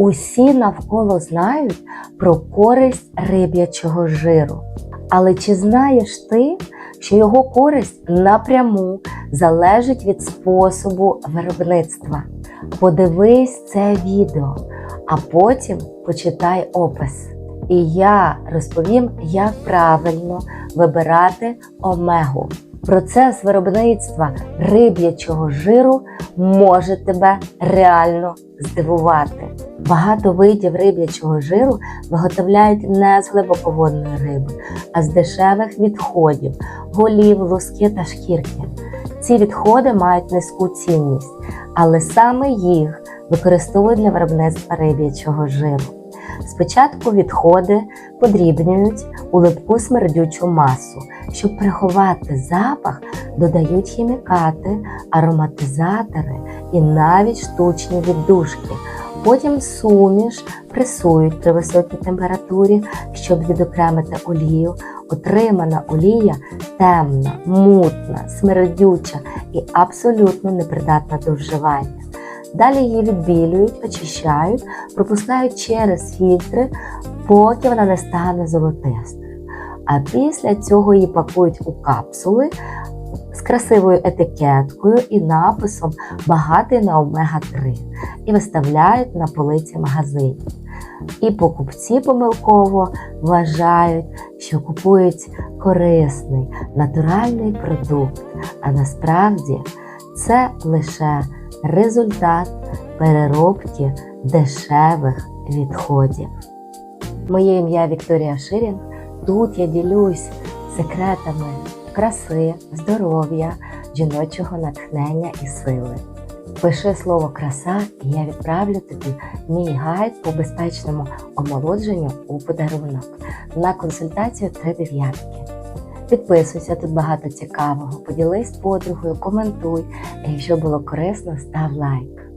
Усі навколо знають про користь риб'ячого жиру. Але чи знаєш ти, що його користь напряму залежить від способу виробництва? Подивись це відео, а потім почитай опис. І я розповім, як правильно вибирати омегу. Процес виробництва риб'ячого жиру може тебе реально здивувати. Багато видів риб'ячого жиру виготовляють не з глибоководної риби, а з дешевих відходів, голів, луски та шкірки. Ці відходи мають низьку цінність, але саме їх використовують для виробництва риб'ячого жиру. Спочатку відходи подрібнюють у липку смердючу масу. Щоб приховати запах, додають хімікати, ароматизатори і навіть штучні віддушки. Потім суміш пресують при високій температурі, щоб відокремити олію. Отримана олія темна, мутна, смердюча і абсолютно непридатна до вживання. Далі її відбілюють, очищають, пропускають через фільтри, поки вона не стане золотистою. А після цього її пакують у капсули з красивою етикеткою і написом Багатий на омега-3 і виставляють на полиці магазинів. І покупці помилково вважають, що купують корисний натуральний продукт, а насправді це лише результат переробки дешевих відходів. Моє ім'я Вікторія Ширінг. Тут я ділюсь секретами краси, здоров'я, жіночого натхнення і сили. Пиши слово краса, і я відправлю тобі мій гайд по безпечному омолодженню у подарунок на консультацію три дев'ятки. Підписуйся, тут багато цікавого. Поділись з подругою, коментуй. І якщо було корисно, став лайк.